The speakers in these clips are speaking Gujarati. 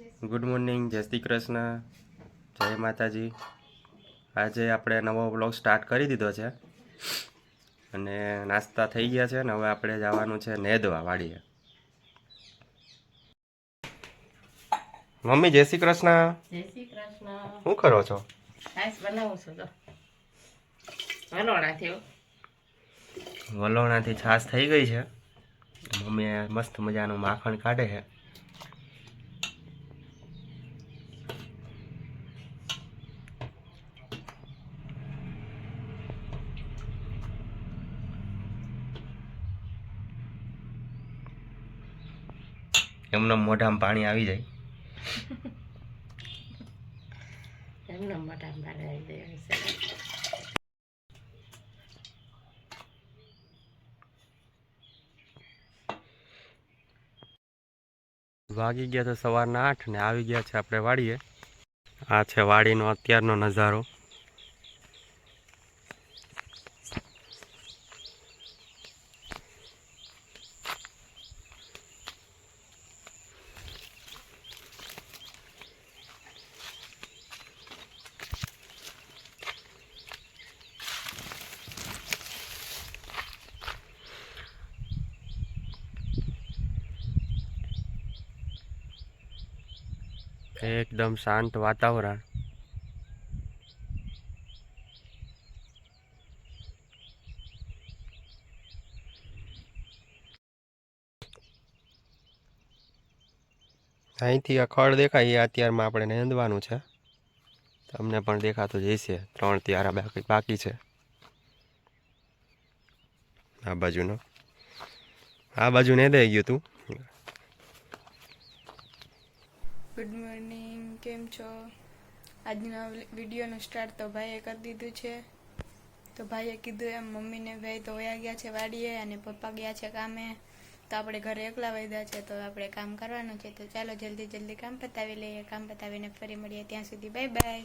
ગુડ મોર્નિંગ જય શ્રી કૃષ્ણ જય માતાજી. આજે આપણે નવો બ્લોગ સ્ટાર્ટ કરી દીધો છે. અને નાસ્તા થઈ ગયા છે ને હવે આપણે જવાનું છે નેદવા વાડીએ. મમ્મી જય શ્રી કૃષ્ણ. જય શ્રી કૃષ્ણ. શું કરો છો? છાશ બનાવું છું તો. વલોણા થયો વલોણાથી છાશ થઈ ગઈ છે. મમ્મીએ મસ્ત મજાનું માખણ કાઢે છે. એમને મોઢામાં પાણી આવી જાય. એમને મોટા મારે આવી દેવાની વાગી ગયા તો સવારના આઠ ને આવી ગયા છે આપણે વાડીએ. આ છે વાડીનો અત્યારનો નજારો. એકદમ શાંત વાતાવરણ. અહીંથી અખડ ખડ દેખાય, એ અત્યારમાં આપણે નેંદવાનું છે. તમને પણ દેખાતું જઈશે ત્રણ ત્યારા બાકી બાકી છે. આ બાજુનો. આ બાજુ નેદાઈ ગયું તું. ગુડ મોર્નિંગ, કેમ છો? આજના વિડીયોનું સ્ટાર્ટ તો ભાઈએ કરી દીધું છે. તો ભાઈએ કીધું એમ, મમ્મીને ભાઈ તો વયા ગયા છે વાડીએ અને પપ્પા ગયા છે કામે. તો આપણે ઘરે એકલા વૈદા છે, તો આપણે કામ કરવાનું છે. તો ચાલો જલ્દી જલ્દી કામ પતાવી લઈએ. કામ પતાવીને ફરી મળીએ ત્યાં સુધી. Bye bye.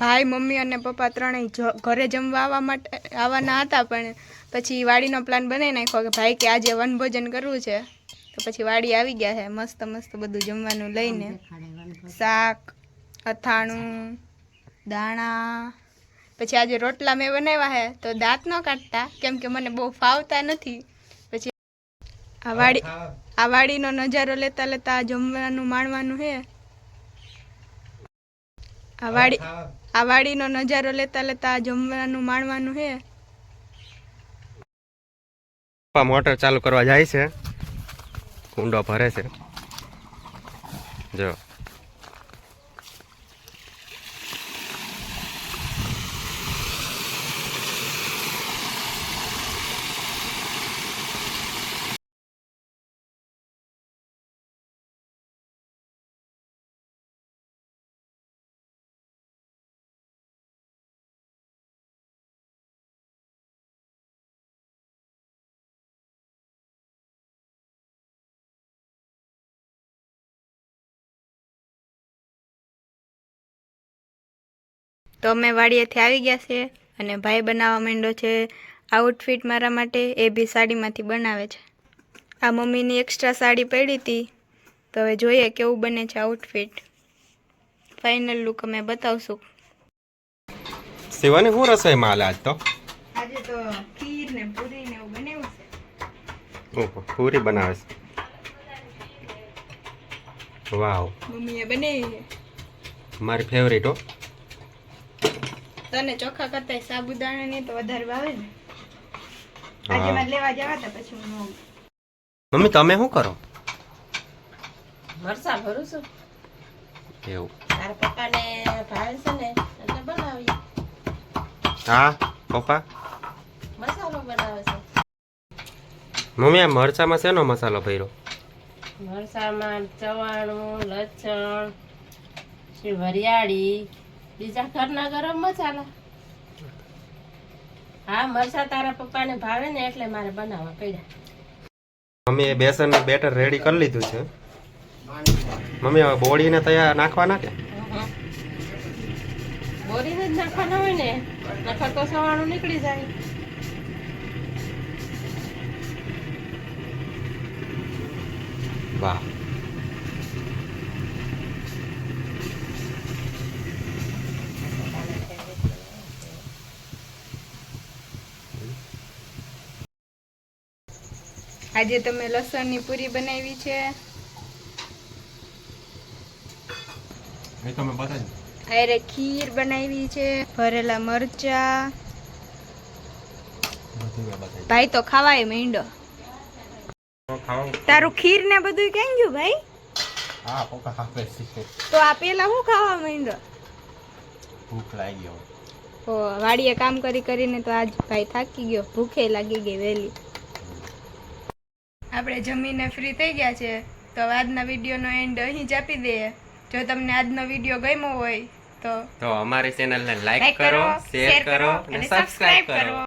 ભાઈ, મમ્મી અને પપ્પા ત્રણેય ઘરે જમવા આવવા માટે આવવાના હતા, પણ પછી વાડીનો પ્લાન બનાવી નાખ્યો કે ભાઈ કે આજે વનભોજન કરવું છે. તો પછી વાડી આવી ગયા છે, મસ્ત મસ્ત બધું જમવાનું લઈને. શાક, અથાણું, દાણા. પછી આજે રોટલા મેં બનાવ્યા છે, તો દાંત ન કાઢતા, કેમ કે મને બહુ ફાવતા નથી. પછી આ વાડી આ વાડીનો નજારો લેતા લેતા જમવાનું, માણવાનું છે. આ વાડી આ વાડીનો નજારો લેતા લેતા જમવાનું માણવાનું પપ્પા મોટર ચાલુ કરવા જાય છે. કુંડો ભરે છે. જો. તો અમે વાડીએથી આવી ગયા છે અને ભાઈ બનાવવા માંડ્યો છે આઉટફિટ મારા માટે એ બી સાડીમાંથી બનાવે છે. આ મમ્મીની એક્સ્ટ્રા સાડી પડી હતી. તો હવે જોઈએ કેવું બને છે આઉટફિટ ફાઇનલ લુક અમે બતાવશું. શિવાની શું રસોઈ માલ આજ તો? આજે તો ખીર ને પૂરી ને એવું બનાવ્યું છે. ઓહો પૂરી બનાવે છે. વાવ. મમ્મીએ બનાવી મારી ફેવરિટ હો. તને ચોખા કરતા સાબુદાણા ની તો વધારે ભાવે ને. આજે હા. લેવા જવા હતા પછી હું મમ્મી તમે શું કરો? મરસા ભરું છું. એવું. તારા પપ્પાને ભાવે છે ને એટલે બનાવી હા પપ્પા? મસાલો બનાવે છે. મમ્મી આ મરચામાં શેનો મસાલો ભર્યો? મરસામાં ચવાણું લસણ વરિયાળી બીજા ઘરના ગરમ મસાલા. હા મરસા તારા પપ્પાને ભાવે ને એટલે મારે બનાવવા પડ્યા. મમ્મી એ બેસનનું બેટર રેડી કરી લીધું છે. મમ્મી હવે બોળીને તૈયાર નાખવાના કે? બોળીને જ નાખવાના હોય ને નખર તો સવાણું નીકળી જાય. વાહ. આજે તમે લસણની પૂરી બનાવી છે. એ તમે બતાવી અરે ખીર બનાવી છે ભરેલા મરચા. ભાઈ તો ખાવાય મીંડો. તારું ખીર ને બધું કેમ ગયું ભાઈ? તો આ પેલા હું ખાવા માંડો? ભૂખ લાગી ગયો ઓ વાડીએ કામ કરી કરીને તો આજ ભાઈ થાકી ગયો. ભૂખે લાગી ગઈ વહેલી આપણે જમીને ફ્રી થઈ ગયા છે તો હવે આજના વિડીયોનો એન્ડ અહીં જ આપી દઈએ. જો તમને આજનો વીડિયો ગમ્યો હોય તો તો અમારી ચેનલને લાઈક લાઈક કરો શેર કરો અને સબસ્ક્રાઇબ કરો.